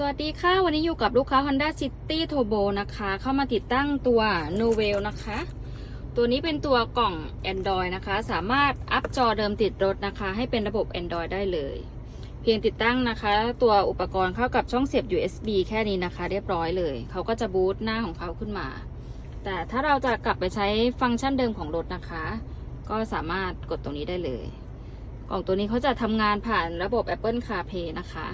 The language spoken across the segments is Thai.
สวัสดีค่ะ วันนี้อยู่กับลูกค้า Honda City Turbo นะคะ เข้ามาติดตั้งตัว n o v e l นะคะ ตัวนี้เป็นตัวกล่อง Android นะคะ สามารถอัพจอเดิมติดรถนะคะ ให้เป็นระบบ Android ได้เลย เพียงติดตั้งนะคะ ตัวอุปกรณ์เข้ากับช่องเสียบ USB แค่นี้นะคะ เรียบร้อยเลย เขาก็จะบูตหน้าของเขาขึ้นมา แต่ถ้าเราจะกลับไปใช้ฟังก์ชันเดิมของรถนะคะ ก็สามารถกดตรงนี้ได้เลย กล่องตัวนี้เขาจะทำงานผ่านระบบ Apple CarPlay นะคะ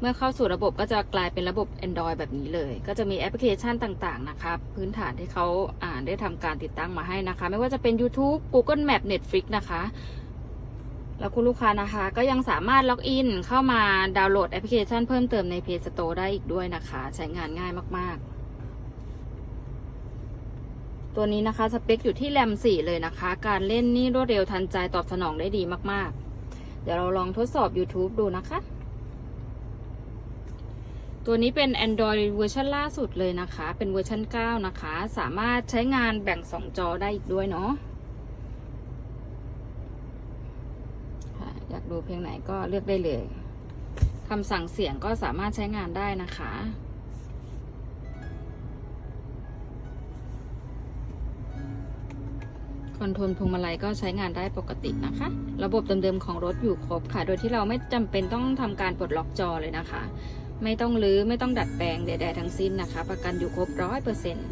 เมื่อเข้าสู่ระบบก็จะกลายเป็นระบบ Android แบบนี้เลย ก็จะมีแอปพลิเคชันต่างๆ นะคะพื้นฐานที่เขาอ่านได้ทำการติดตั้งมาให้นะคะ ไม่ว่าจะเป็น YouTube Google Map Netflix นะคะ แล้วคุณลูกค้านะคะ ก็ยังสามารถล็อกอินเข้ามาดาวน์โหลดแอปพลิเคชันเพิ่มเติมใน Play Store ได้อีกด้วยนะคะ ใช้งานง่ายมากๆตัวนี้นะคะ สเปคอยู่ที่แรม 4 เลยนะคะ การเล่นนี่รวดเร็วทันใจตอบสนองได้ดีมาก ๆ เดี๋ยวเราลองทดสอบ YouTube ดูนะคะ ตัวนี้เป็น Android เวอร์ชันล่าสุดเลยนะคะ เป็นเวอร์ชัน9 นะคะ สามารถใช้งานแบ่ง 2 จอได้อีกด้วยเนาะอยากดูเพลงไหนก็เลือกได้เลยคำสั่งเสียงก็สามารถใช้งานได้นะคะคอนโทรลพวงมาลัยก็ใช้งานได้ปกตินะคะ ระบบเดิมๆของรถอยู่ครบค่ะ โดยที่เราไม่จำเป็นต้องทำการปลดล็อกจอเลยนะคะ ไม่ต้องรื้อไม่ต้องดัดแปลงใดๆทั้งสิ้นนะคะ ประกันอยู่ครบร้อยเปอร์เซ็นต์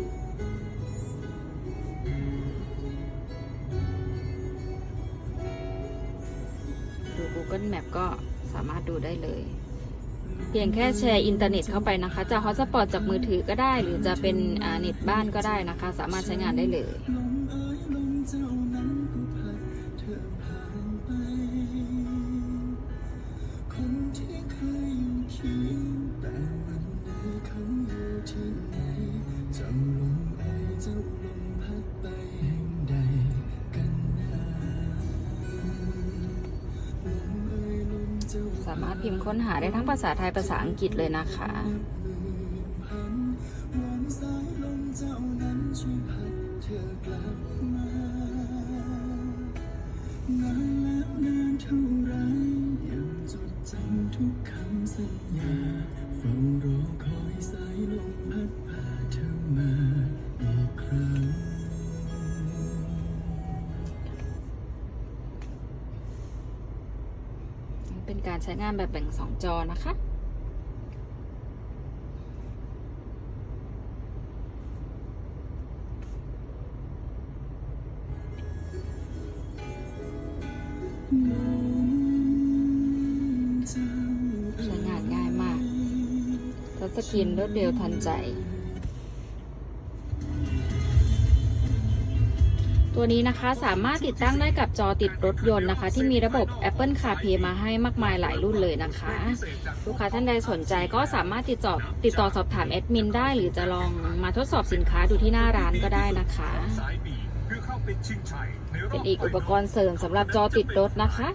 ดู Google Map ก็สามารถดูได้เลย เพียงแค่แชร์อินเทอร์เน็ตเข้าไปนะคะ จะฮอตสปอตจากมือถือก็ได้ หรือจะเป็นอ่าเน็ตบ้านก็ได้นะคะ สามารถใช้งานได้เลย สามารถพิมพ์ค้นหาได้ทั้งภาษาไทยภาษาอังกฤษเลยนะคะ เฝ้ารอคอยสายลมพัดพาเธอมา เป็นการใช้งานแบบแบ่งสองจอนะคะ ใช้งานง่ายมากทัชสกรีนรวดเร็วทันใจ ตัวนี้นะคะสามารถติดตั้งได้กับจอติดรถยนต์นะคะ ที่มีระบบ Apple CarPlay มาให้มากมายหลายรุ่นเลยนะคะ ลูกค้าท่านใดสนใจก็สามารถติดต่อติดต่อสอบถามแอดมินได้ หรือจะลองมาทดสอบสินค้าดูที่หน้าร้านก็ได้นะคะ เป็นอีกอุปกรณ์เสริมสำหรับจอติดรถนะคะ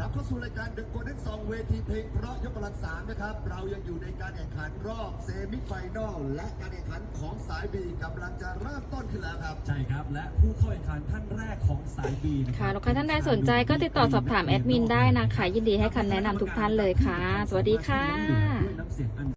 รับชมครับรับเข้าสู่รายการ The Golden Song เวทีเพลงเพราะยกกำลังสามนะครับ เรายังอยู่ในการแข่งขันรอบเซมิไฟแนลและการแข่งขันของสายบีกำลังจะเริ่มต้นขึ้นแล้วครับ ใช่ครับ และผู้เข้าแข่งขันท่านแรกของสายบีนะค่ะลูกค้าท่านใดสนใจก็ติดต่อสอบถามแอดมินได้นะคะยินดีให้คำแนะนำทุกท่านเลยค่ะ สวัสดีค่ะ ด้วยน้ำเสียงอัน